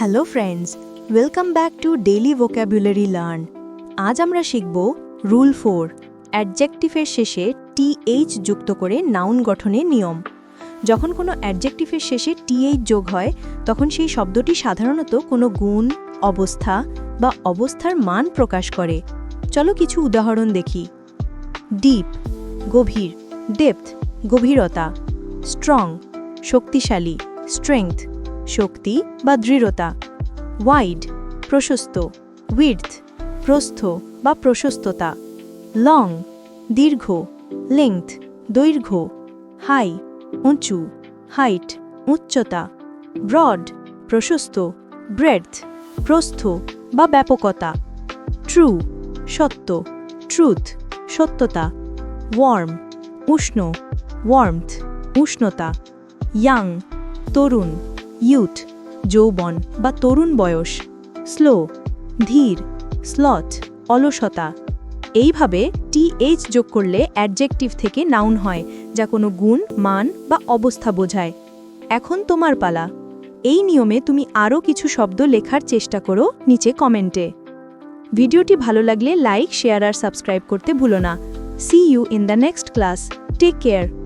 Hello friends welcome back to daily vocabulary learn আজ আমরা শিখব রুল ফোর অ্যাডজেক্টিভের শেষে টিএইচ যুক্ত করে নাউন গঠনের নিয়ম। যখন কোনো অ্যাডজেক্টিভের শেষে টিএইচ যোগ হয়, তখন সেই শব্দটি সাধারণত কোনো গুণ, অবস্থা বা অবস্থার মান প্রকাশ করে। চলো কিছু উদাহরণ দেখি। ডিপ গভীর ডেপথ গভীরতা স্ট্রং শক্তিশালী স্ট্রেংথ শক্তি বা দৃঢ়তা। ওয়াইড প্রশস্ত। উইডথ প্রস্থ বা প্রশস্ততা। লং দীর্ঘ। লেংথ দৈর্ঘ্য। হাই উঁচু। হাইট উচ্চতা। ব্রড প্রশস্ত। ব্রেডথ প্রস্থ বা ব্যাপকতা। ট্রু সত্য। ট্রুথ সত্যতা। ওয়ার্ম উষ্ণ। ওয়ার্মথ উষ্ণতা। ইয়াং তরুণ। ইউথ, যৌবন বা তরুণ বয়স, স্লো, ধীর, স্লথ, অলসতা। এইভাবে টিএইচ যোগ করলে অ্যাডজেক্টিভ থেকে নাউন হয়, যা কোনো গুণ, মান বা অবস্থা বোঝায়। এখন তোমার পালা। এই নিয়মে তুমি আরও কিছু শব্দ লেখার চেষ্টা করো নিচে কমেন্টে। ভিডিওটি ভালো লাগলে লাইক, শেয়ার আর সাবস্ক্রাইব করতে ভুলো না। See you in the next class take care